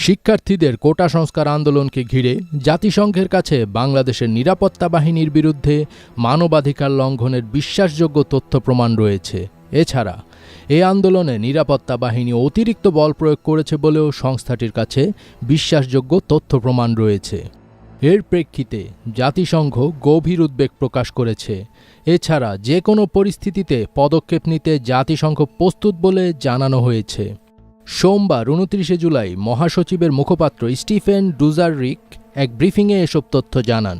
শিক্ষার্থীদের কোটা সংস্কার আন্দোলনকে ঘিরে জাতিসংঘের কাছে বাংলাদেশের নিরাপত্তা বাহিনীর বিরুদ্ধে মানবাধিকার লঙ্ঘনের বিশ্বাসযোগ্য তথ্য প্রমাণ রয়েছে। এছাড়া, এ আন্দোলনে নিরাপত্তা বাহিনী অতিরিক্ত বল প্রয়োগ করেছে বলেও সংস্থাটির কাছে বিশ্বাসযোগ্য তথ্য প্রমাণ রয়েছে। এর প্রেক্ষিতে, জাতিসংঘ গভীর উদ্বেগ প্রকাশ করেছে। এছাড়া যে কোনো পরিস্থিতিতে পদক্ষেপ নিতে জাতিসংঘ প্রস্তুত বলে জানানো হয়েছে। সোমবার উনত্রিশে জুলাই মহাসচিবের মুখপাত্র স্টিফেন ডুজাররিক এক ব্রিফিংয়ে এসব তথ্য জানান।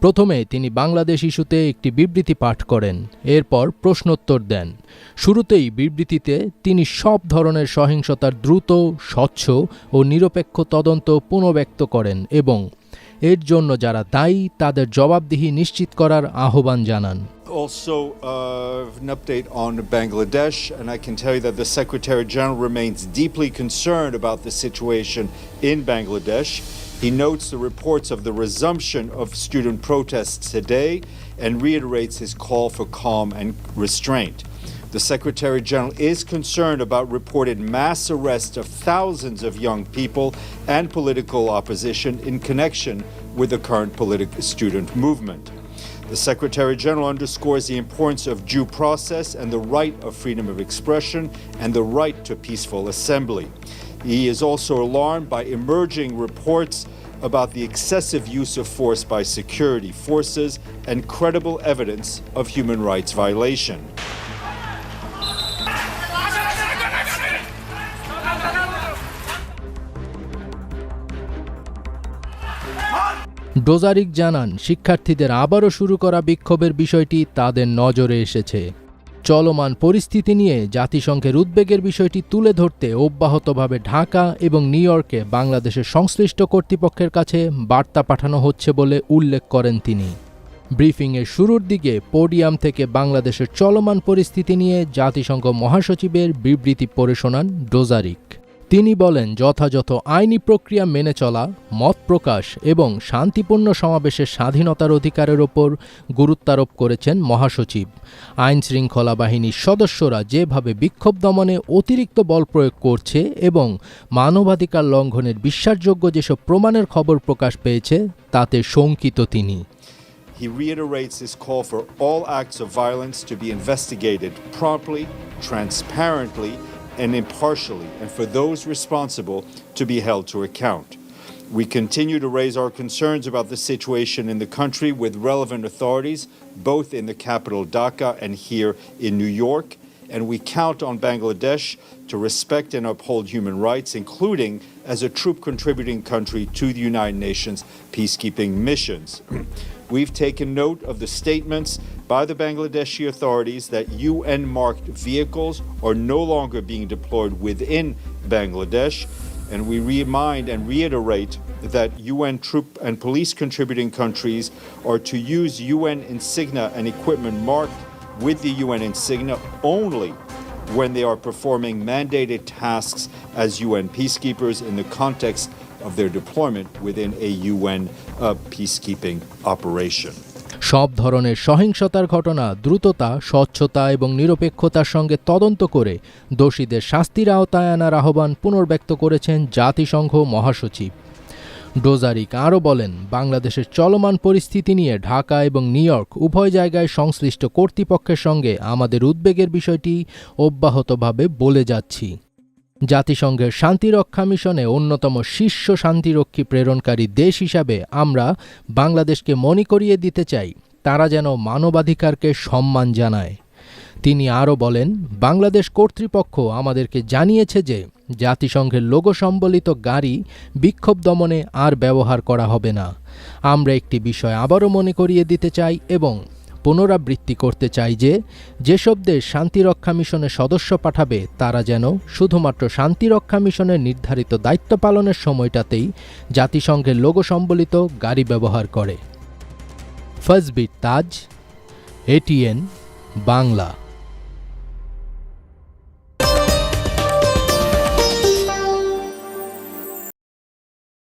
প্রথমে তিনি বাংলাদেশ ইস্যুতে একটি বিবৃতি পাঠ করেন, এরপর প্রশ্নোত্তর দেন। শুরুতেই বিবৃতিতে তিনি সব ধরনের সহিংসতার দ্রুত, স্বচ্ছ ও নিরপেক্ষ তদন্ত পুনর্ব্যক্ত করেন এবং এর জন্য যারা দায়ী তাদের জবাবদিহি নিশ্চিত করার আহ্বান জানান Also, uh, an update on Bangladesh, and I can tell you that the Secretary General remains deeply concerned about the situation in Bangladesh. He notes the reports of the resumption of student protests today and reiterates his call for calm and restraint. The Secretary General is concerned about reported mass arrests of thousands of young people and political opposition in connection with the current political student movement. The Secretary General underscores the importance of due process and the right of freedom of expression and the right to peaceful assembly. He is also alarmed by emerging reports about the excessive use of force by security forces and credible evidence of human rights violation. Dujarric জানান, শিক্ষার্থীদের আবারও শুরু করা বিক্ষোভের বিষয়টি তাদের নজরে এসেছে। চলমান পরিস্থিতি নিয়ে জাতিসংঘের উদ্বেগের বিষয়টি তুলে ধরতে অব্যাহতভাবে ঢাকা এবং নিউ ইয়র্কে বাংলাদেশের সংশ্লিষ্ট কর্তৃপক্ষের কাছে বার্তা পাঠানো হচ্ছে বলে উল্লেখ করেন তিনি। ব্রিফিংয়ের শুরুর দিকে পোডিয়াম থেকে বাংলাদেশের চলমান পরিস্থিতি নিয়ে জাতিসংঘ মহাসচিবের বিবৃতি পড়ে শোনান ডোজারিক। তিনি বলেন যথাযথ আইনি প্রক্রিয়া মেনে চলা মত প্রকাশ এবং শান্তিপূর্ণ সমাবেশের স্বাধীনতার অধিকারের ওপর গুরুত্বারোপ করেছেন মহাসচিব। আইন শৃঙ্খলা বাহিনীর সদস্যরা যেভাবে বিক্ষোভ দমনে অতিরিক্ত বল প্রয়োগ করছে এবং মানবাধিকার লঙ্ঘনের বিশ্বাসযোগ্য যেসব প্রমাণের খবর প্রকাশ পেয়েছে তাতে শঙ্কিত তিনি। He reiterates his call for all acts of violence to be investigated promptly, transparently, and impartially, and for those responsible to be held to account. We continue to raise our concerns about the situation in the country with relevant authorities, both in the capital Dhaka and here in New York, and we count on Bangladesh to respect and uphold human rights, including as a troop contributing country to the United Nations peacekeeping missions. We've taken note of the statements by the Bangladeshi authorities that UN marked vehicles are no longer being deployed within Bangladesh. And we remind and reiterate that UN troop and police contributing countries are to use UN insignia and equipment marked with the UN insignia only when they are performing mandated tasks as UN peacekeepers in the context of their deployment within a UN uh, peacekeeping operation. সব ধরনের সহিংসতার ঘটনা দ্রুততা স্বচ্ছতা এবং নিরপেক্ষতার সঙ্গে তদন্ত করে দোষীদের শাস্তির আওতায় আনার আহ্বান পুনর্ব্যক্ত করেছেন জাতিসংঘ মহাসচিব ডোজারিক আরও বলেন বাংলাদেশের চলমান পরিস্থিতি নিয়ে ঢাকা এবং নিউ ইয়র্ক উভয় জায়গায় সংশ্লিষ্ট কর্তৃপক্ষের সঙ্গে আমাদের উদ্বেগের বিষয়টি অব্যাহতভাবে বলে যাচ্ছি জাতিসংঘের শান্তিরক্ষা মিশনে অন্যতম শীর্ষ শান্তিরক্ষী প্রেরণকারী দেশ হিসাবে আমরা বাংলাদেশকে মনে করিয়ে দিতে চাই, তারা যেন মানবাধিকারকে সম্মান জানায়। তিনি আরও বলেন, বাংলাদেশ কর্তৃপক্ষ আমাদেরকে জানিয়েছে যে জাতিসংঘের লোগো সম্বলিত গাড়ি বিক্ষোভ দমনে আর ব্যবহার করা হবে না। আমরা একটি বিষয় আবারও মনে করিয়ে দিতে চাই এবং পুনরাবৃত্তি করতে চাই যে, যেসব দেশ শান্তিরক্ষা মিশনের সদস্য পাঠাবে, তারা যেন শুধুমাত্র শান্তিরক্ষা মিশনের নির্ধারিত দায়িত্ব পালনের সময়টাতেই জাতিসংঘের লোগো সম্বলিত গাড়ি ব্যবহার করে। ফজবির তাজ এটিএন বাংলা।